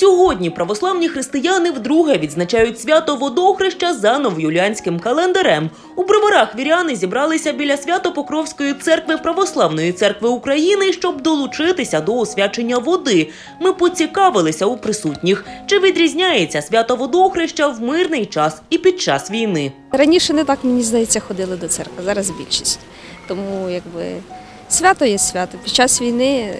Сьогодні православні християни вдруге відзначають свято водохреща за новоюліанським календарем. У броварах віряни зібралися біля Свято-Покровської церкви Православної церкви України, щоб долучитися до освячення води. Ми поцікавилися у присутніх, чи відрізняється свято водохреща в мирний час і під час війни. Раніше не так, мені здається, ходили до церкви, зараз більшість. Тому якби свято є свято. Під час війни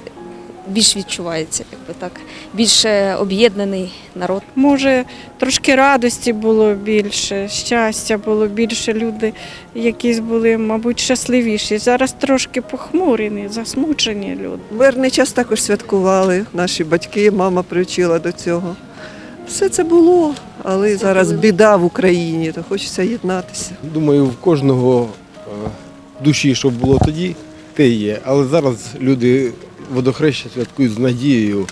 більш відчувається, якби так, більше об'єднаний народ. Може, трошки радості було більше, щастя було більше, люди якісь були, мабуть, щасливіші. Зараз трошки похмурені, засмучені люди. Мирний час також святкували. Наші батьки, мама привчила до цього. Все це було, але зараз біда в Україні, то хочеться єднатися. Думаю, в кожного е, душі, що було тоді, те є. Але зараз люди водохреща святкують з надією,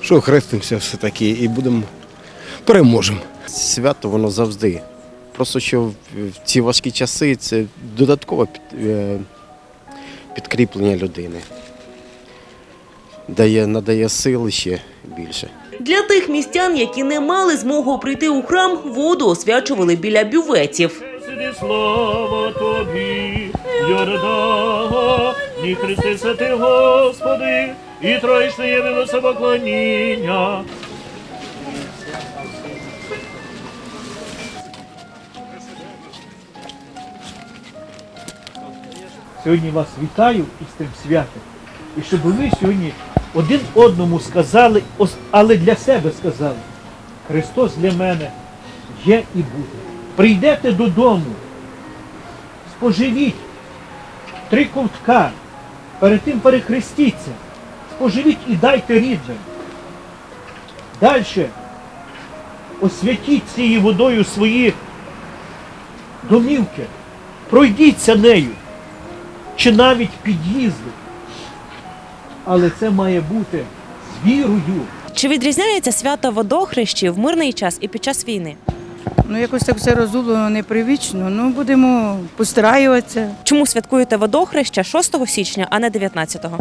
що хрестимося все-таки і будемо переможемо. Свято воно завжди. Просто що в ці важкі часи це додаткове е, підкріплення людини. Дає, надає сили ще більше. Для тих містян, які не мали змогу прийти у храм, воду освячували біля бюветів. Слава тобі, Йордана, ні Христи святий Господи, і троїчне явило поклоніння. Сьогодні вас вітаю із тим святом. І щоб ви сьогодні один одному сказали, але для себе сказали, Христос для мене є і буде. Прийдете додому, споживіть три ковтка, перед тим перехрестіться, споживіть і дайте рідним. Далі освятіть цією водою свої домівки, пройдіться нею, чи навіть під'їзди. Але це має бути з вірою. Чи відрізняється свято водохрещі в мирний час і під час війни? Ну, якось так все розумно, непривично. Ну, будемо постраюватися. Чому святкуєте водохреща 6 січня, а не 19-го?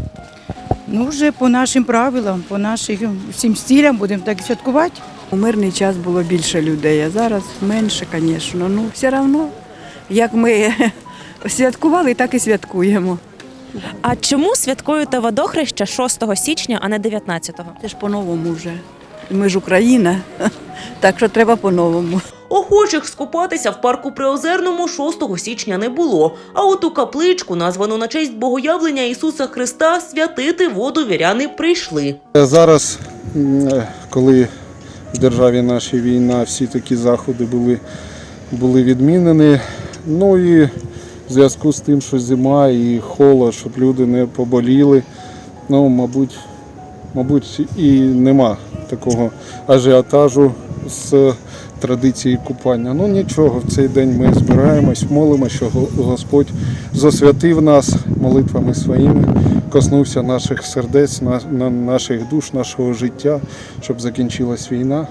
Ну, вже по нашим правилам, по нашим всім стілям будемо так святкувати. У мирний час було більше людей, а зараз менше, звісно. Ну, все одно, як ми святкували, так і святкуємо. А чому святкуєте водохреща 6 січня, а не 19-го? Це ж по-новому вже. Ми ж Україна, так що треба по-новому. Охочих скупатися в парку Приозерному 6 січня не було. А от у капличку, названу на честь богоявлення Ісуса Христа, святити воду віряни прийшли. Зараз, коли в державі нашій війна, всі такі заходи були, були відмінені. Ну і в зв'язку з тим, що зима і холод, щоб люди не поболіли. Ну, мабуть, мабуть, і нема такого ажіотажу з традиції купання. Ну нічого, в цей день ми збираємось, молимо, що Го- Господь засвятив нас молитвами своїми, коснувся наших сердець, на, на- наших душ, нашого життя, щоб закінчилась війна.